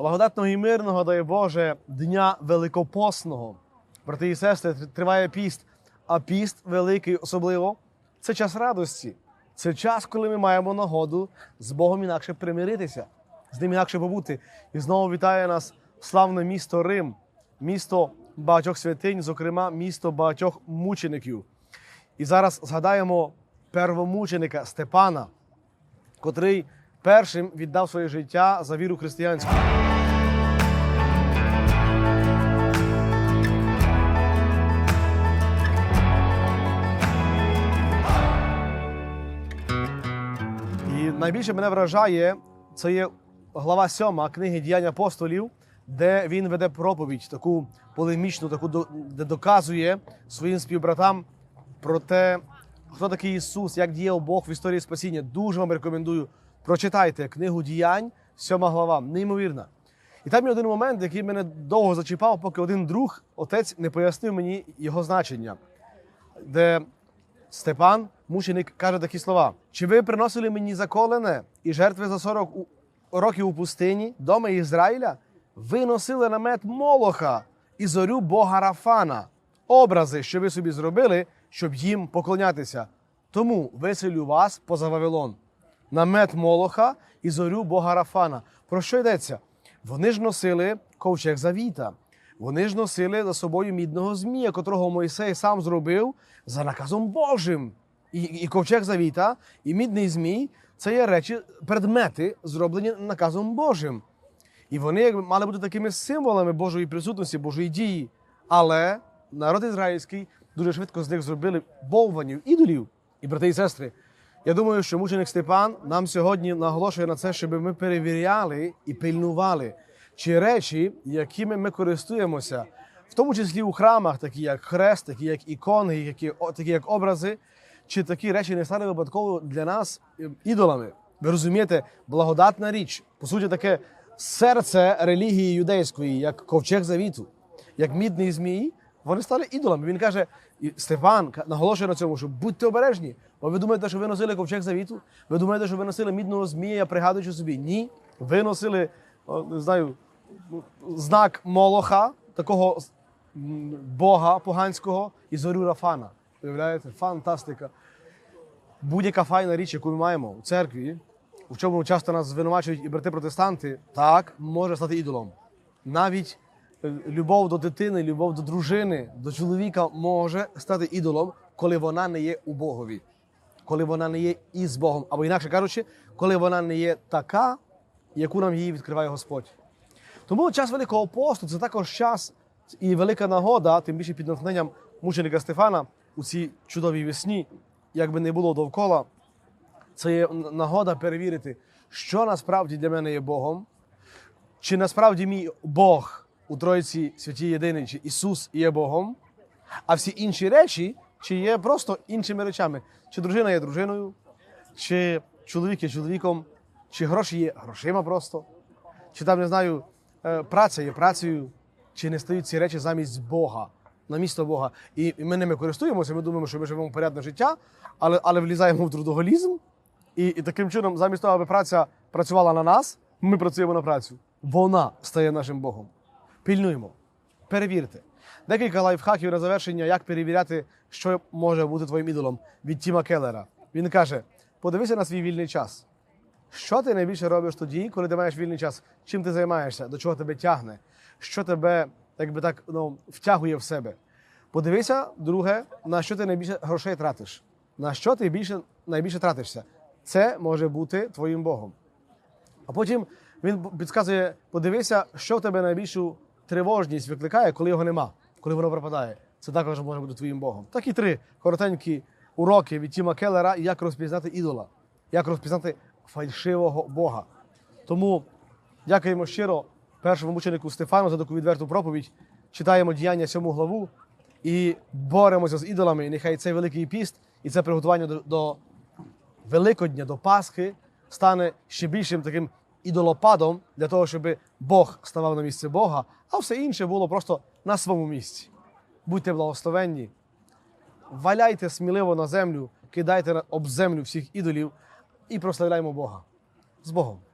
Благодатного і мирного, дай Боже, дня великопосного. Брати і сестри, триває піст, а піст великий особливо це час радості. Це час, коли ми маємо нагоду з Богом інакше примиритися, з ним інакше побути. І знову вітає нас славне місто Рим, місто багатьох святинь, зокрема, місто багатьох мучеників. І зараз згадаємо первомученика Степана, котрий першим віддав своє життя за віру християнську. Найбільше мене вражає, це є глава 7 книги Діянь апостолів, де він веде проповідь, таку полемічну, таку де доказує своїм співбратам про те, хто такий Ісус, як діяв Бог в історії спасіння. Дуже вам рекомендую. Прочитайте книгу діянь, 7 глава, неймовірна. І там є один момент, який мене довго зачіпав, поки один друг, отець, не пояснив мені його значення, де Степан, мученик, каже такі слова: Чи ви приносили мені заколене і жертви за 40 років у пустині, дома Ізраїля? Ви носили намет Молоха і зорю Бога Рафана, образи, що ви собі зробили, щоб їм поклонятися. Тому виселю вас поза Вавилон. Намет Молоха і зорю Бога Рафана. Про що йдеться? Вони ж носили ковчег завіта. Вони ж носили за собою мідного змія, котрого Мойсей сам зробив за наказом Божим. І, і ковчег завіта, і мідний змій це є речі, предмети, зроблені наказом Божим. І вони якби мали бути такими символами Божої присутності, Божої дії. Але народ ізраїльський дуже швидко з них зробили бовванів, ідолів. І брати і сестри, я думаю, що мученик Степан нам сьогодні наголошує на це, щоб ми перевіряли і пильнували, чи речі, якими ми користуємося, в тому числі у храмах, такі як хрест, такі як ікони, які, такі як образи, чи такі речі не стали випадково для нас е, ідолами. Ви розумієте, благодатна річ, по суті, таке серце релігії юдейської, як ковчег завіту, як мідний змій, вони стали ідолами. Він каже, і Стефан наголошує на цьому, що будьте обережні. Бо ви думаєте, що ви носили ковчег завіту? Ви думаєте, що ви носили мідного змія, пригадуючи собі? Ні. Ви носили, не знаю, знак Молоха, такого бога поганського, і зорю Рафана. Уявляєте? Фантастика будь-яка файна річ, яку ми маємо у церкві, в чому часто нас звинувачують і брати-протестанти, так може стати ідолом. Навіть е, любов до дитини, любов до дружини, до чоловіка може стати ідолом, коли вона не є у Богові, коли вона не є із Богом, або інакше кажучи, коли вона не є така, яку нам її відкриває Господь. Тому час Великого посту це також час і велика нагода, тим більше під натхненням мученика Стефана у цій чудовій весні, як би не було довкола, це є нагода перевірити, що насправді для мене є Богом, чи насправді мій Бог у Тройці Святій Єдиний, чи Ісус є Богом, а всі інші речі, чи є просто іншими речами. Чи дружина є дружиною, чи чоловік є чоловіком, чи гроші є грошима просто, чи там не знаю, е, праця є працею, чи не стають ці речі замість Бога, на місто Бога. І ми ними користуємося, ми думаємо, що ми живемо порядне життя, але, але влізаємо в трудоголізм, і, і таким чином, замість того, аби праця працювала на нас, ми працюємо на працю. Вона стає нашим Богом. Пільнуємо, перевірте. Декілька лайфхаків на завершення, як перевіряти, що може бути твоїм ідолом від Тіма Келлера. Він каже: подивися на свій вільний час. Що ти найбільше робиш тоді, коли ти маєш вільний час? Чим ти займаєшся? До чого тебе тягне? Що тебе, як би так, ну, втягує в себе? Подивися, друге, на що ти найбільше грошей тратиш. На що ти більше, найбільше тратишся? Це може бути твоїм Богом. А потім він підказує: подивися, що в тебе найбільшу тривожність викликає, коли його нема, коли воно пропадає. Це також може бути твоїм Богом. Такі три коротенькі уроки від Тіма Келлера, як розпізнати ідола, як розпізнати фальшивого Бога. Тому дякуємо щиро першому мученику Стефану за таку відверту проповідь. Читаємо діяння сьому главу і боремося з ідолами. І нехай цей великий піст і це приготування до, до Великодня, до Пасхи стане ще більшим таким ідолопадом для того, щоб Бог ставав на місце Бога, а все інше було просто на своєму місці. Будьте благословенні, валяйте сміливо на землю, кидайте об землю всіх ідолів і прославляймо Бога. З Богом!